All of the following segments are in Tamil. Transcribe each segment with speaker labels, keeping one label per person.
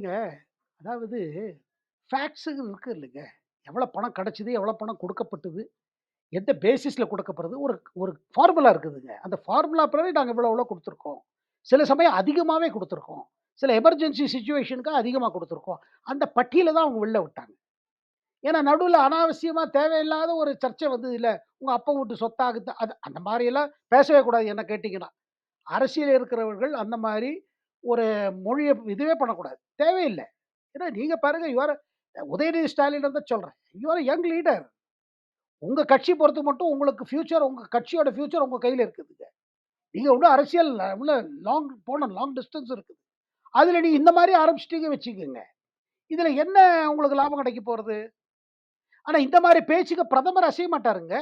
Speaker 1: இல்லைங்க. அதாவது ஃபேக்ட்ஸுன்னு இருக்கு இல்லைங்க. எவ்வளோ பணம் கிடைச்சது, எவ்வளோ பணம் கொடுக்கப்பட்டது எந்த பேசிஸ்ல கொடுக்கப்படுறது ஒரு ஒரு ஃபார்முலா இருக்குதுங்க. அந்த ஃபார்முலா பிறகு நாங்க இவ்வளோ இவ்வளோ குடுத்துருக்கோம். சில சமயம் அதிகமாவே கொடுத்துருக்கோம் சில எமர்ஜென்சி சுச்சுவேஷனுக்காக அதிகமா கொடுத்துருக்கோம் அந்த பட்டியல தான் அவங்க வெளில விட்டாங்க. ஏன்னா நடுவுல அனாவசியமா தேவையில்லாத ஒரு சர்ச்சை வந்தது இல்லை உங்க அப்பா வீட்டு சொத்தாகுது அது அந்த மாதிரியெல்லாம் பேசவே கூடாது என்ன கேட்டிங்கன்னா அரசியல் இருக்கிறவர்கள் அந்த மாதிரி ஒரு மொழியை இதுவே பண்ணக்கூடாது. தேவையில்லை ஏன்னா நீங்கள் பாருங்கள் யூ உதயநிதி ஸ்டாலின் தான் சொல்கிறேன் யூ யங் லீடர். உங்கள் கட்சி பொறுத்து மட்டும் உங்களுக்கு ஃபியூச்சர் உங்கள் கட்சியோட ஃபியூச்சர் உங்கள் கையில் இருக்குதுங்க. நீங்கள் இன்னும் அரசியல் உள்ள லாங் போன லாங் டிஸ்டன்ஸ் இருக்குது. அதில் நீ இந்த மாதிரி ஆரம்பிச்சிட்டிங்க வச்சுக்கோங்க இதில் என்ன உங்களுக்கு லாபம் கிடைக்க போகிறது ஆனால் இந்த மாதிரி பேச்சுக்கு பிரதமர் அசைய மாட்டாருங்க.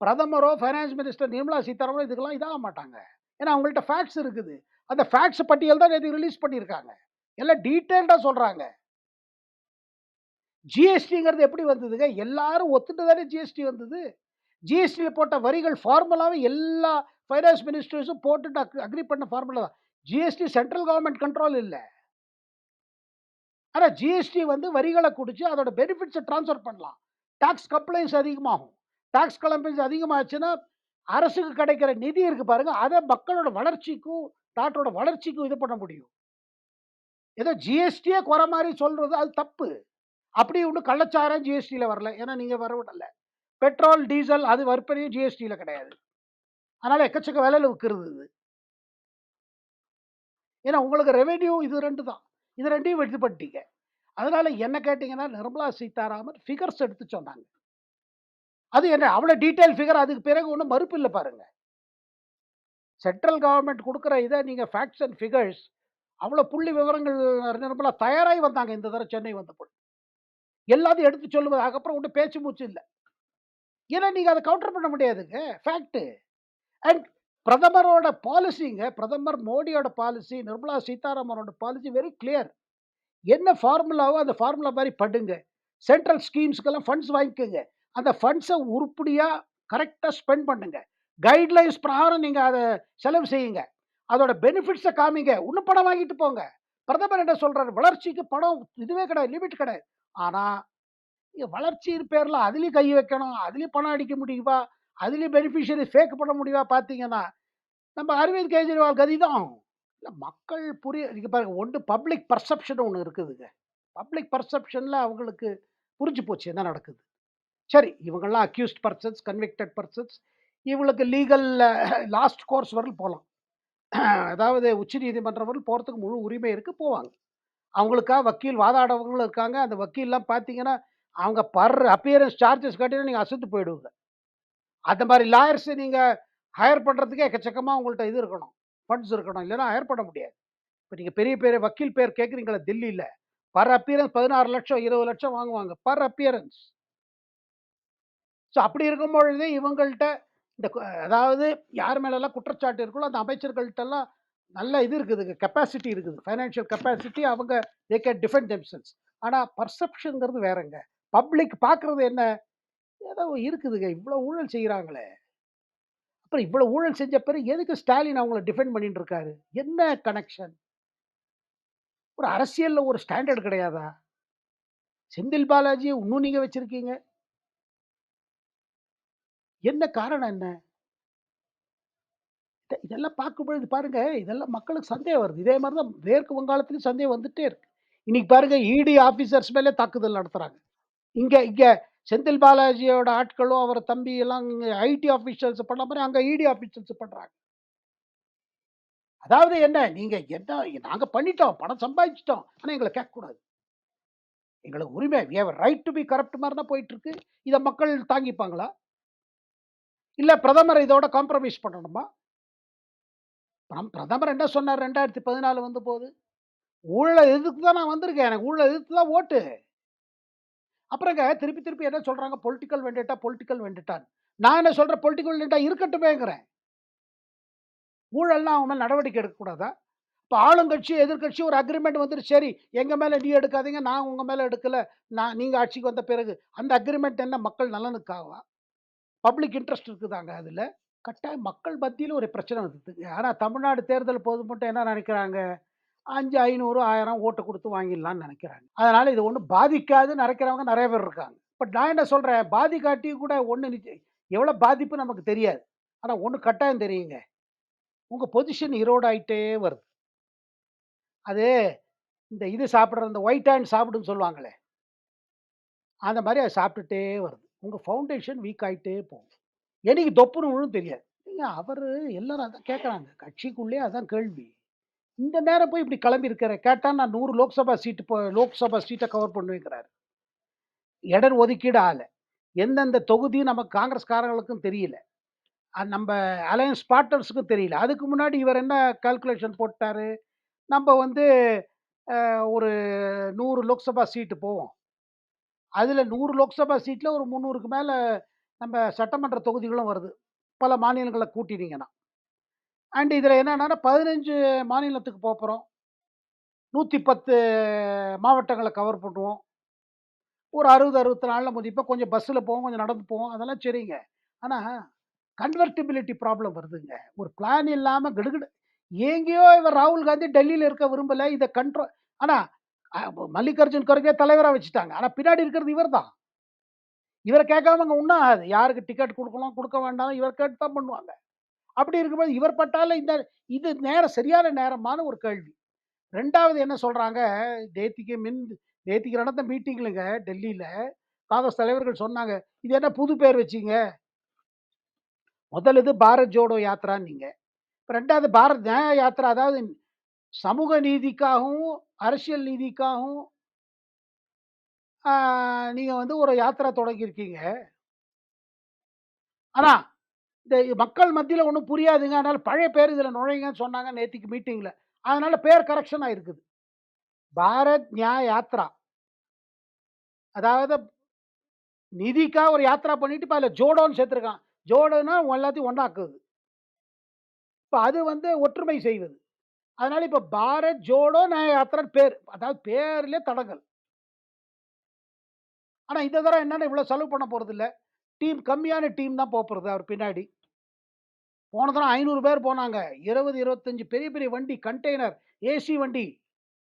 Speaker 1: பிரதமரோ, ஃபைனான்ஸ் மினிஸ்டர் நிர்மலா சீதாராமனோ இதுக்கெல்லாம் இதாக மாட்டாங்க. ஏன்னா அவங்கள்ட்ட ஃபேக்ட்ஸ் இருக்குது. அந்த ஃபேக்ட்ஸ் பட்டியல் தான் நேத்து ரிலீஸ் பண்ணியிருக்காங்க. எல்லாம் டீட்டெயில்டாக சொல்கிறாங்க ஜிஎஸ்டிங்கிறது எப்படி வந்ததுங்க? எல்லாரும் ஒத்துட்டு தானே ஜிஎஸ்டி வந்தது. ஜிஎஸ்டியில் போட்ட வரிகள் ஃபார்முலாவே எல்லா ஃபைனான்ஸ் மினிஸ்டர்ஸும் போட்டுட்டு அக் அக்ரி பண்ண ஃபார்முலா தான். ஜிஎஸ்டி சென்ட்ரல் கவர்மெண்ட் கண்ட்ரோல் இல்லை ஆனால் ஜிஎஸ்டி வந்து வரிகளை குடிச்சு அதோட பெனிஃபிட்ஸை ட்ரான்ஸ்ஃபர் பண்ணலாம். டேக்ஸ் கம்ப்ளைன்ஸ் அதிகமாகும். டேக்ஸ் கம்ப்ளையன்ஸ் அதிகமாச்சுன்னா, அரசுக்கு கிடைக்கிற நிதி இருக்குது பாருங்கள் அதை மக்களோட வளர்ச்சிக்கும், நாட்டோட வளர்ச்சிக்கும் இது பண்ண முடியும். ஏதோ ஜிஎஸ்டியே குறை மாதிரி சொல்றது அது தப்பு. அப்படி ஒண்ணும் கள்ளச்சாரம் ஜிஎஸ்டியில் வரல. ஏன்னா நீங்க வர விடல. பெட்ரோல், டீசல் அது விற்பனையும் ஜிஎஸ்டியில் கிடையாது. அதனால எக்கச்சக்க விலையில் விற்கிறது இது. ஏன்னா உங்களுக்கு ரெவென்யூ இது ரெண்டு தான். இது ரெண்டையும் எடுத்து பண்ணிட்டீங்க. அதனால என்ன கேட்டிங்கன்னா நிர்மலா சீதாராமன் ஃபிகர்ஸ் எடுத்து சொன்னாங்க. அது என்ன அவ்வளோ டீட்டெயில் ஃபிகர் அதுக்கு பிறகு ஒன்றும் மறுப்பு இல்லை பாருங்க. சென்ட்ரல் கவர்மெண்ட் கொடுக்குற இதை நீங்கள் ஃபேக்ட்ஸ் அண்ட் ஃபிகர்ஸ் அவ்வளோ புள்ளி விவரங்கள் நிர்மலா தயாராகி வந்தாங்க இந்த தடவை சென்னை வந்தபோது. எல்லாத்தையும் எடுத்து சொல்லுவது அதுக்கப்புறம் பேச்சு மூச்சு இல்லை ஏன்னா நீங்கள் அதை கவுண்டர் பண்ண முடியாதுங்க. ஃபேக்ட்டு அண்ட் பிரதமரோட பாலிசிங்க பிரதமர் மோடியோட பாலிசி, நிர்மலா சீதாராமனோட பாலிசி வெரி கிளியர். என்ன ஃபார்முலாவோ அந்த ஃபார்முலா மாதிரி படுங்க சென்ட்ரல் ஸ்கீம்ஸ்க்கெல்லாம் ஃபண்ட்ஸ் வாங்கிக்கோங்க அந்த ஃபண்ட்ஸை உருப்படியாக கரெக்டாக ஸ்பெண்ட் பண்ணுங்கள் கைட்லைன்ஸ் பிரகாரம் நீங்கள் அதை செலவு செய்யுங்க. அதோட பெனிஃபிட்ஸை காமிங்க. இன்னும் பணம் வாங்கிட்டு போங்க. பிரதமர் என்ன சொல்கிறார் வளர்ச்சிக்கு பணம் இதுவே கிடையாது. லிமிட் கிடையாது. ஆனால் நீங்க வளர்ச்சியின் பேரில் அதிலயும் கை வைக்கணும். அதுலேயும் பணம் அடிக்க முடியுமா? அதுலேயும் பெனிஃபிஷியரி ஃபேக் பண்ண முடியுமா பார்த்தீங்கன்னா, நம்ம அரவிந்த் கெஜ்ரிவால் கதி தான் இல்லை மக்கள் புரிய இங்க பாருங்கள் ஒன்று பப்ளிக் பர்செப்ஷன் ஒன்று இருக்குதுங்க. பப்ளிக் பர்செப்ஷனில் அவங்களுக்கு புரிஞ்சு போச்சு என்ன நடக்குது. சரி இவங்கலாம் அக்யூஸ்ட் பர்சன்ஸ் கன்விக்டட் பர்சன்ஸ் இவங்களுக்கு லீகலில் லாஸ்ட் கோர்ஸ் வரல் போகலாம் அதாவது உச்சநீதிமன்றம் வரையும் போகிறதுக்கு முழு உரிமை இருக்கு. போவாங்க. அவங்களுக்காக வக்கீல் வாதாடவங்களும் இருக்காங்க. அந்த வக்கீல்லாம் பார்த்தீங்கன்னா, அவங்க பர் அப்பியரன்ஸ் சார்ஜஸ் கட்டினா நீங்கள் அசத்து போயிடுவீங்க. அந்த மாதிரி லாயர்ஸை நீங்கள் ஹையர் பண்ணுறதுக்கே எக்கச்சக்கமாக உங்கள்கிட்ட இது இருக்கணும். ஃபண்ட்ஸ் இருக்கணும். இல்லைன்னா ஹையர் பண்ண முடியாது. இப்போ நீங்கள் பெரிய பெரிய வக்கீல் பேர் கேட்குறீங்களா டெல்லியில் பர் அப்பியரன்ஸ் பதினாறு லட்சம் இருபது லட்சம் வாங்குவாங்க. Per appearance. ஸோ அப்படி இருக்கும் பொழுது இவங்கள்ட்ட இந்த அதாவது யார் மேலெல்லாம் குற்றச்சாட்டு இருக்கோ அந்த அமைச்சர்கள்ட்டெல்லாம் நல்ல இது இருக்குதுங்க. கெப்பாசிட்டி இருக்குது. ஃபைனான்ஷியல் கெப்பாசிட்டி அவங்க தே கேன் டிஃபெண்ட் தெம்செல்வ்ஸ். ஆனால் பர்செப்ஷனுங்கிறது வேறங்க. பப்ளிக் பார்க்குறது என்ன? ஏதோ இருக்குதுங்க. இவ்வளோ ஊழல் செய்கிறாங்களே அப்புறம் இவ்வளோ ஊழல் செஞ்ச பிறகு எதுக்கு ஸ்டாலின் அவங்கள டிஃபெண்ட் பண்ணிட்டு இருக்காரு? என்ன கனெக்ஷன்? ஒரு அரசியலில் ஒரு ஸ்டாண்டர்ட் கிடையாதா? செந்தில் பாலாஜியை இன்னும் நீங்கள் வச்சுருக்கீங்க என்ன காரணம் என்ன? இதெல்லாம் பார்க்கும்பொழுது பாருங்க, இதெல்லாம் மக்களுக்கு சந்தேகம் வருது. இதே மாதிரி தான் மேற்கு வங்காளத்திலயும் சந்தேகம் வந்துட்டே இருக்கு. இன்னைக்கு பாருங்க இடி ஆஃபீஸர்ஸ் மேலே தாக்குதல் நடத்துறாங்க. இங்க இங்க செந்தில் பாலாஜியோட ஆட்களும், அவர் தம்பி எல்லாம் ஐடி ஆஃபீஷியல்ஸ் பண்ண மாதிரி அங்க இடி ஆஃபீஷியல்ஸ் பண்றாங்க. அதாவது என்ன? நீங்க என்ன நாங்க பண்ணிட்டோம். பணம் சம்பாதிச்சிட்டோம் ஆனா எங்களை கேட்கக்கூடாது. எங்களுக்கு உரிமை we right to be corrupt மாதிரி தான் போயிட்டு இருக்கு. இதை மக்கள் தாங்கிப்பாங்களா? இல்லை பிரதமர் இதோட காம்ப்ரமைஸ் பண்ணணுமா? நம் பிரதமர் என்ன சொன்னார் 2014 வந்தபோது? ஊழல எதிர்த்து தான் நான் வந்திருக்கேன். எனக்கு ஊழல எதிர்த்து தான் ஓட்டு. அப்புறங்க திருப்பி திருப்பி என்ன சொல்றாங்க? பொலிட்டிக்கல் வெண்டேட்டா, பொலிட்டிக்கல் வெண்டேட்டான்னு. நான் என்ன சொல்கிறேன் பொலிட்டிக்கல் வெண்டேட்டா இருக்கட்டுமேங்கிறேன். ஊழல்னா அவங்க மேலே நடவடிக்கை எடுக்கக்கூடாதா? இப்போ ஆளுங்கட்சி, எதிர்கட்சி ஒரு அக்ரிமெண்ட் வந்துட்டு சரி எங்கள் மேலே நீ எடுக்காதீங்க. நான் உங்கள் மேலே எடுக்கல. நான் நீங்கள் ஆட்சிக்கு வந்த பிறகு. அந்த அக்ரிமெண்ட் என்ன மக்கள் நலனுக்காவா பப்ளிக் இன்ட்ரெஸ்ட் இருக்குதாங்க அதில் கட்டாயம் மக்கள் மத்தியில் ஒரு பிரச்சனை வந்தது. ஆனால் தமிழ்நாடு தேர்தல் போது மட்டும் என்ன நினைக்கிறாங்க? 5, 500, 1000 ஓட்டு கொடுத்து வாங்கிடலாம்னு நினைக்கிறாங்க அதனால் இது ஒன்றும் பாதிக்காதுன்னு நினைக்கிறவங்க நிறைய பேர் இருக்காங்க. பட் நான் என்ன சொல்கிறேன் பாதிக்காட்டியும் கூட ஒன்று எவ்வளோ பாதிப்பு நமக்கு தெரியாது. ஆனால் ஒன்று கட்டாயம் தெரியுங்க. உங்கள் பொசிஷன் எரோட் ஆகிட்டே வருது. அது இந்த இது சாப்பிட்ற இந்த ஒயிட் ஆண்ட் சாப்பிடுன்னு சொல்லுவாங்களே. அந்த மாதிரி அது சாப்பிட்டுட்டே வருது. உங்கள் ஃபவுண்டேஷன் வீக் ஆகிட்டே போகும். எனக்கு தொப்புன்னு தெரியாது. நீங்கள் அவர் எல்லாரும் அதான் கேட்குறாங்க கட்சிக்குள்ளேயே அதான் கேள்வி. இந்த நேரம் போய் இப்படி கிளம்பி கேட்டால் நான் நூறு லோக்சபா சீட்டு போ லோக்சபா சீட்டை கவர் பண்ணுவேங்கிறாரு. இடம் ஒதுக்கீடு ஆகலை எந்தெந்த தொகுதி நம்ம காங்கிரஸ்காரர்களுக்கும் தெரியல. நம்ம அலையன்ஸ் பார்ட்னர்ஸுக்கும் தெரியல. அதுக்கு முன்னாடி இவர் என்ன கால்குலேஷன் போட்டாரு, நம்ம வந்து ஒரு நூறு லோக்சபா சீட்டு போவோம். அதில் நூறு லோக்சபா சீட்டில் ஒரு முந்நூறுக்கு மேலே நம்ம சட்டமன்ற தொகுதிகளும் வருது. பல மாநிலங்களை கூட்டினீங்கன்னா. அண்ட் இதில் என்னென்னா பதினஞ்சு மாநிலத்துக்கு போகிறோம் நூற்றி பத்து மாவட்டங்களை கவர் பண்ணுவோம். ஒரு அறுபது அறுபத்தி நாளில் முதல் இப்போ கொஞ்சம் பஸ்ஸில் போவோம், கொஞ்சம் நடந்து போவோம். அதெல்லாம் சரிங்க. ஆனால் கன்வெர்டிபிலிட்டி ப்ராப்ளம் வருதுங்க. ஒரு பிளான் இல்லாமல் கிடுகிடு எங்கேயோ இவர் ராகுல் காந்தி டெல்லியில் இருக்க விரும்பல. இதை கண்ட்ரோல் ஆனால் மல்லிகார்ஜுன் கருகே தலைவரா வச்சுட்டாங்க. ஆனா பின்னாடி இருக்கிறது இவர் தான். இவரை கேட்காம அங்கே ஒன்றும் ஆகாது. யாருக்கு டிக்கெட் கொடுக்கணும் கொடுக்க வேண்டாம் இவர் கேட்டு தான் பண்ணுவாங்க. அப்படி இருக்கும்போது இவர் பட்டால இந்த இது நேரம் சரியான நேரமான ஒரு கேள்வி. ரெண்டாவது என்ன சொல்றாங்க, தேத்திக்கு மின் நேத்திக்கு நடந்த மீட்டிங்லங்க டெல்லியில காங்கிரஸ் தலைவர்கள் சொன்னாங்க. இது என்ன புது பேர் வச்சீங்க? முதல் இது பாரத் ஜோடோ யாத்ரான்னீங்க. 2வது பாரத் நியாய யாத்திரா அதாவது சமூக நீதிக்காகவும், அரசியல் நீதிக்காகவும் நீங்கள் வந்து ஒரு யாத்திரை தொடங்கியிருக்கீங்க. ஆனால் இந்த மக்கள் மத்தியில் ஒன்றும் புரியாதுங்க. அதனால் பழைய பேர் இதில் நுழைங்கன்னு சொன்னாங்க நேற்றுக்கு மீட்டிங்கில் அதனால் பேர் கரெக்ஷன் ஆகிருக்குது பாரத் நியாய யாத்ரா. அதாவது நிதிக்காக ஒரு யாத்ரா பண்ணிட்டு இப்போ அதில் ஜோடோன்னு சேர்த்துருக்கான். ஜோடோன்னா எல்லாத்தையும் ஒன்றாக்குது இப்போ அது வந்து ஒற்றுமை செய்வது. அதனால இப்ப பாரத் ஜோடோ நியாய் பேர். அதாவது பேர்லேயே தடங்கல். ஆனா இந்த தடவை என்னென்ன இவ்வளோ செலவு பண்ண போறதில்ல. டீம் கம்மியான டீம் தான் போகிறது அவர் பின்னாடி. போன தடவை ஐநூறு பேர் போனாங்க. 20, 25 பெரிய பெரிய வண்டி கண்டெய்னர், ஏசி வண்டி.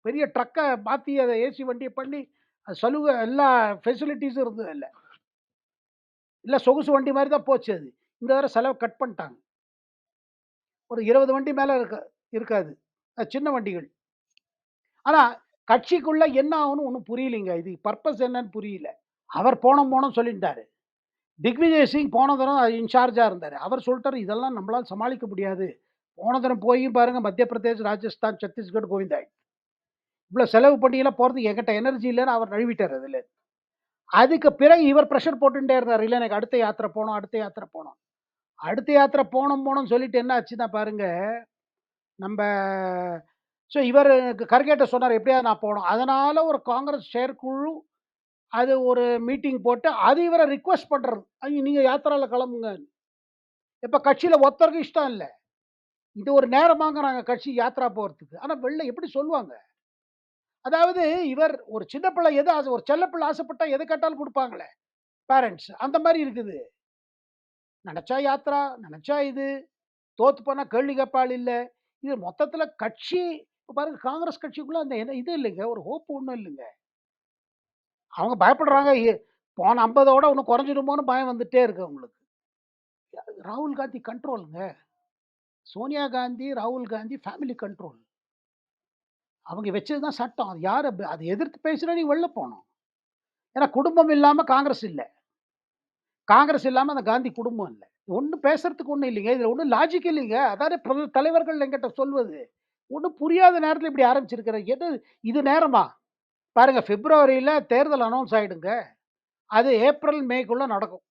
Speaker 1: பெரிய ட்ரக்கை மாத்தி அதை ஏசி வண்டியை பண்ணி, அது சலுகை எல்லா ஃபெசிலிட்டிஸும் இருந்தது இல்லை இல்லை சொகுசு வண்டி மாதிரி தான் போச்சு அது. இந்த தடவை செலவை கட் பண்ணிட்டாங்க. ஒரு 20 வண்டி மேலே இருக்க இருக்காது. சின்ன வண்டிகள். ஆனா கட்சிக்குள்ள என்ன ஆகும்னு ஒன்றும் புரியலைங்க. இது பர்பஸ் என்னன்னு புரியல. அவர் போனோம் போனோம் சொல்லிட்டாரு. திக்விஜய் சிங் போன தரம் இன்சார்ஜாக இருந்தார் அவர் சொல்லிட்டார் இதெல்லாம் நம்மளால் சமாளிக்க முடியாது. போன தரம் போயும் பாருங்க மத்திய பிரதேஷ், ராஜஸ்தான், சத்தீஸ்கர் கோவிந்தாய். இவ்வளோ செலவு பண்ணிலாம் போகிறதுக்கு என்கிட்ட எனர்ஜி இல்லைன்னு அவர் நழுவிட்டாரு அதில் அதுக்கு பிறகு இவர் ப்ரெஷர் போட்டுட்டே இருந்தார் இல்லை எனக்கு அடுத்த யாத்திரை போனோம் அடுத்த யாத்திரை போனோம் அடுத்த யாத்திரை போனோம் போனோம்னு சொல்லிட்டு என்ன ஆச்சுன்னா பாருங்க, நம்ம ஸோ இவர் கர்கேட்ட சொன்னார் எப்படியாவது நான் போகணும் அதனால் ஒரு காங்கிரஸ் செயற்குழு அது ஒரு மீட்டிங் போட்டு அது இவரை ரிக்வெஸ்ட் பண்ணுறது ஐயோ! நீங்கள் யாத்திராவில் கிளம்புங்க. இப்போ கட்சியில் ஒருத்தருக்கும் இஷ்டம் இல்லை இது ஒரு நேரமாங்கறாங்க கட்சி யாத்திரா போகிறதுக்கு ஆனால் வெளில எப்படி சொல்லுவாங்க? அதாவது இவர் ஒரு சின்ன பிள்ளை எது ஆசை ஒரு செல்ல பிள்ளை ஆசைப்பட்டா எது கேட்டாலும் கொடுப்பாங்களே பேரண்ட்ஸ். அந்த மாதிரி இருக்குது. நினச்சா யாத்ரா, நினச்சா இது. தோத்து போனால் கேள்வி கேட்பாள் இல்லை இது மொத்தத்தில் கட்சி இப்போ பாருங்க காங்கிரஸ் கட்சிக்குள்ள அந்த என்ன இது இல்லைங்க. ஒரு ஹோப் ஒன்றும் இல்லைங்க. அவங்க பயப்படுறாங்க. போன 50ஓட இன்னும் குறைஞ்சிடுமோன்னு பயம் வந்துட்டே இருக்கு அவங்களுக்கு. ராகுல் காந்தி கண்ட்ரோலுங்க சோனியா காந்தி, ராகுல் காந்தி ஃபேமிலி கண்ட்ரோல். அவங்க வச்சது தான் சட்டம். அது யார் அது எதிர்த்து பேசினா நீ வெளில போகணும் ஏன்னா குடும்பம் இல்லாமல் காங்கிரஸ் இல்லை காங்கிரஸ் இல்லாமல் அந்த காந்தி குடும்பம் இல்லை ஒண்ணும் பேசுறதுக்கு ஒண்ணும் இல்லைங்க. இதுல ஒண்ணும் லாஜிக் இல்லைங்க. அதானே பிரத தலைவர்கள் என்கிட்ட சொல்வது. ஒண்ணும் புரியாத நேரத்துல இப்படி ஆரம்பிச்சிருக்கிற. எது இது நேரமா? பாருங்க பிப்ரவரியில தேர்தல் அனௌன்ஸ் ஆயிடுங்க. அது ஏப்ரல், மேக்குள்ள நடக்கும்.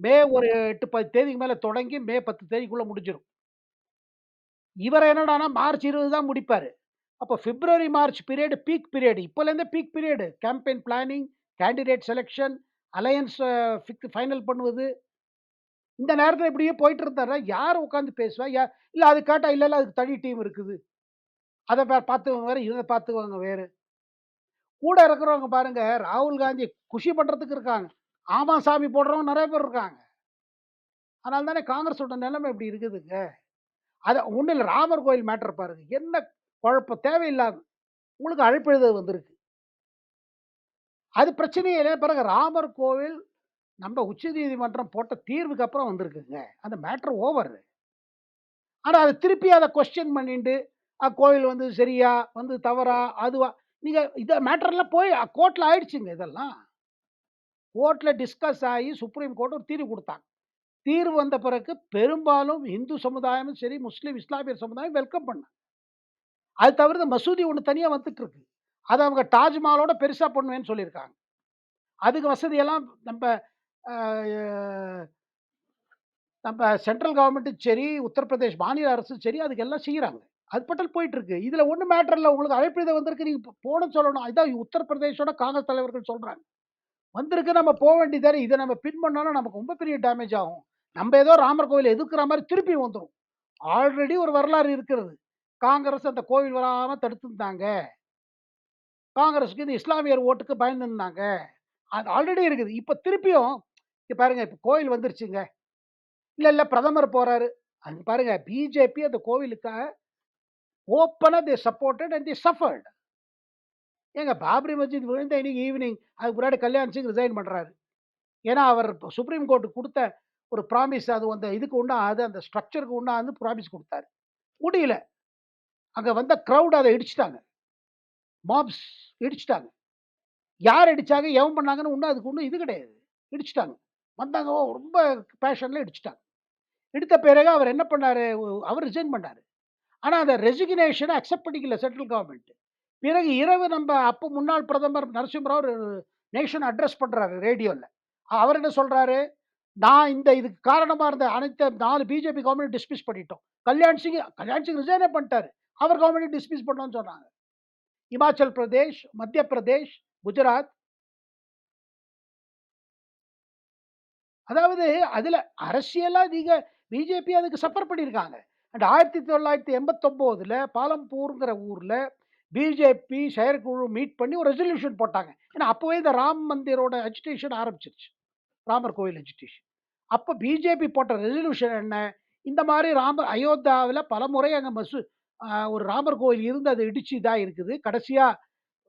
Speaker 1: மே ஒரு 8, 10 தேதிக்கு மேல தொடங்கி மே 10 தேதிக்குள்ள முடிஞ்சிரும். இவர் என்னடான்னா மார்ச் 20 தான் முடிப்பாரு. அப்ப February, March period peak period. இப்பலேருந்தே peak period. Campaign planning, candidate selection, alliance fix final பண்ணுவது. இந்த நேரத்தில் இப்படியே போயிட்டு இருந்தாரா யார் உட்காந்து பேசுவா? யா இல்லை அது கேட்டால் இல்லை இல்லை அதுக்கு தனி டீம் இருக்குது. அதை பா பார்த்துக்கவங்க வேற, இதை பார்த்துக்குவாங்க வேற. கூட இருக்கிறவங்க பாருங்க, ராகுல் காந்தி குஷி பண்ணுறதுக்கு இருக்காங்க. ஆமா சாமி போடுறவங்க நிறைய பேர் இருக்காங்க. அதனால தானே காங்கிரஸோட நிலைமை இப்படி இருக்குதுங்க. அதை ஒண்ணும் இல்லை ராமர் கோயில் மேட்டர் பாருங்க. என்ன குழப்பம் தேவையில்லாது உங்களுக்கு அழைப்பு எழுத வந்திருக்கு. அது பிரச்சனையே இல்லை பாருங்க ராமர் கோவில் நம்ம உச்ச நீதிமன்றம் போட்ட தீர்வுக்கு அப்புறம் வந்திருக்குங்க. அந்த மேட்ரு ஓவர். ஆனால் அதை திருப்பி அதை கொஸ்டின் பண்ணிண்டு, அக்கோவில் வந்து சரியா? வந்து தவறா? அதுவா? நீங்கள் இதை மேட்டர்லாம் போய் கோர்ட்டில் ஆயிடுச்சுங்க இதெல்லாம். கோர்ட்டில் டிஸ்கஸ் ஆகி சுப்ரீம் கோர்ட் ஒரு தீர்வு கொடுத்தாங்க தீர்வு வந்த பிறகு பெரும்பாலும் இந்து சமுதாயமும் சரி, முஸ்லீம், இஸ்லாமியர் சமுதாயம் வெல்கம் பண்ணாங்க. அது தவிர்த்து மசூதி ஒன்று தனியாக வந்துட்டு இருக்கு. அவங்க தாஜ்மஹாலோட பெருசாக பண்ணுவேன்னு சொல்லியிருக்காங்க. அதுக்கு வசதியெல்லாம் நம்ம நம்ம சென்ட்ரல் கவர்மெண்ட்டும் சரி, உத்தரப்பிரதேஷ் மாநில அரசும் சரி, அதுக்கு எல்லாம் அது பட்டல் போயிட்டுருக்கு இதில் ஒன்றும் மேட்டர் இல்லை உங்களுக்கு அழைப்பு இதை வந்திருக்கு. நீங்கள் போன சொல்லணும். அதுதான் உத்தரப்பிரதேஷோட காங்கிரஸ் தலைவர்கள் சொல்கிறாங்க வந்திருக்கு நம்ம போக வேண்டியதானே இதை நம்ம பின் பண்ணாலும் நமக்கு ரொம்ப பெரிய டேமேஜ் ஆகும். நம்ம ஏதோ ராமர் கோவில் எதுக்குற மாதிரி திருப்பி வந்துடும் ஆல்ரெடி ஒரு வரலாறு இருக்கிறது. காங்கிரஸ் அந்த கோவில் வராமல் தடுத்துருந்தாங்க காங்கிரஸுக்கு இந்த இஸ்லாமியர் ஓட்டுக்கு பயந்துருந்தாங்க அது ஆல்ரெடி இருக்குது. இப்போ திருப்பியும் இங்கே பாருங்க இப்போ கோவில் வந்துருச்சுங்க. இல்லை இல்லை பிரதமர் போகிறாரு அது பாருங்க பிஜேபி அந்த கோவிலுக்காக ஓப்பனாக they supported and they suffered. ஏங்க பாபரி மஸ்ஜித் விழுந்த இன்னைக்கு ஈவினிங் அதுக்கு முன்னாடி கல்யாண் சிங் ரிசைன் பண்ணுறாரு ஏன்னா அவர் சுப்ரீம் கோர்ட்டு கொடுத்த ஒரு ப்ராமிஸ் அது அந்த இதுக்கு உண்டாது அந்த ஸ்ட்ரக்சருக்கு உண்டாது ப்ராமிஸ் கொடுத்தாரு முடியல. அங்கே வந்த க்ரௌட் அதை இடிச்சிட்டாங்க மாப்ஸ் இடிச்சிட்டாங்க யார் இடித்தாங்க எவன் பண்ணாங்கன்னு ஒன்றும் அதுக்கு ஒன்றும் இது கிடையாது. இடிச்சிட்டாங்க வந்தாங்க ரொம்ப பேஷனில் இடிச்சிட்டாங்க இடித்த பிறகு அவர் என்ன பண்ணாரு? அவர் ரிசைன் பண்ணாரு. ஆனால் அந்த ரெசிக்னேஷனை அக்செப்ட் பண்ணிக்கல சென்ட்ரல் கவர்மெண்ட்டு பிறகு இரவு நம்ம அப்போ முன்னாள் பிரதமர் நரசிம்ம நேஷன் அட்ரஸ் பண்ணுறாரு ரேடியோவில் அவர் என்ன சொல்றாரு? நான் இந்த இதுக்கு காரணமாக இருந்த அனைத்து நாலு பிஜேபி கவர்மெண்ட் டிஸ்மிஸ் பண்ணிட்டோம். கல்யாண் சிங் கல்யாண் சிங் ரிசைனே பண்ணிட்டாரு. அவர் கவர்மெண்ட் டிஸ்மிஸ் பண்ணோன்னு சொன்னாங்க. இமாச்சல் பிரதேஷ், மத்திய பிரதேஷ், குஜராத் அதாவது அதில் அரசியலாக நீங்க பிஜேபி அதுக்கு சஃபர் பண்ணியிருக்காங்க. அண்ட் 1989ல பாலம்பூர்ங்கிற ஊரில் பிஜேபி செயற்குழு மீட் பண்ணி ஒரு ரெசல்யூஷன் போட்டாங்க. ஏன்னா அப்போவே இந்த ராம் மந்திரோட அஜிடேஷன் ஆரம்பிச்சிருச்சு ராமர் கோவில் அஜிடேஷன். அப்போ பிஜேபி போட்ட ரெசல்யூஷன் என்ன? இந்த மாதிரி ராமர் அயோத்தியாவில் பலமுறை முறை அங்கே மசு ஒரு ராமர் கோயில் இருந்து அது இடிச்சு இதாக இருக்குது. கடைசியாக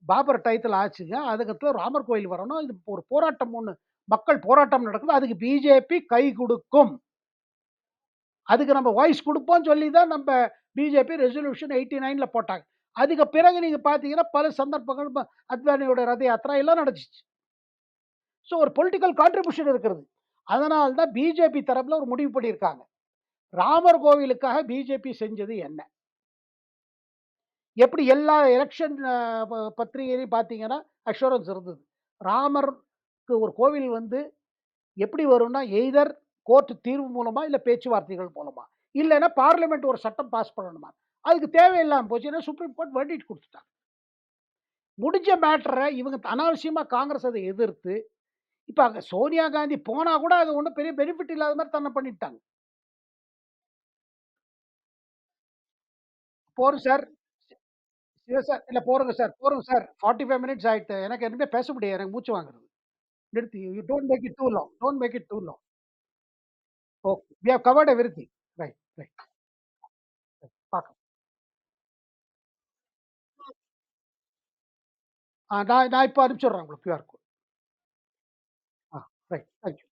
Speaker 1: பாபர் டயத்தில் ஆச்சுங்க. அதுக்கப்புறம் ராமர் கோயில் வரணும். இது ஒரு போராட்டம் ஒன்று மக்கள் போராட்டம் நடக்குது. அதுக்கு பிஜேபி கை கொடுக்கும் அதுக்கு நம்ம வாய்ஸ் கொடுப்போம் சொல்லி தான் நம்ம பிஜேபி ரெசல்யூஷன் 89ல போட்டாங்க. அதுக்கு பிறகு நீங்கள் பார்த்தீங்கன்னா, பல சந்தர்ப்பங்கள் அத்வானியோட ரத யாத்திரா எல்லாம் நடந்துச்சு. ஸோ ஒரு பொலிட்டிக்கல் கான்ட்ரிபியூஷன் இருக்கிறது. அதனால தான் பிஜேபி தரப்பில் ஒரு முடிவு பண்ணியிருக்காங்க. ராமர் கோவிலுக்காக பிஜேபி செஞ்சது என்ன? எப்படி எல்லா எலெக்ஷன் பத்திரிகையிலையும் ப பார்த்தீங்கன்னா, அஷூரன்ஸ் இருந்தது. ராமர் ஒரு கோவில் வந்து எப்படி வரும்னா, எய்தர் கோர்ட் தீர்வு மூலமா, இல்லை பேச்சுவார்த்தைகள் மூலமா. இல்லைன்னா பார்லிமெண்ட் ஒரு சட்டம் பாஸ் பண்ணணுமா. அதுக்கு தேவையில்லாமல் போச்சு. ஏன்னா சுப்ரீம் கோர்ட் வேண்டிட்டு கொடுத்துட்டாங்க முடிஞ்ச மேட்டரை இவங்க அனாவசியமாக காங்கிரஸ் அதை எதிர்த்து, இப்போ அங்கே சோனியா காந்தி போனால் கூட அது ஒன்றும் பெரிய பெனிஃபிட் இல்லாத மாதிரி தன்னை பண்ணிட்டாங்க. போகிறோம் சார். சார். இல்லை போகிறோங்க சார். போகிறோங்க சார். 45 மினிட்ஸ் ஆயிட்டு. எனக்கு என்னமே பேச முடியாது. எனக்கு மூச்சு வாங்குறது. நிறுத்தி you don't make it too long. Don't make it too long. Okay. We have covered everything. Right, right. பாக்கலாம். ஆ நான் நான் இப்ப அனுப்பிச்சுடுறேன் உங்களுக்கு கியூஆர் கோட். ஆ ரைட். Thank you.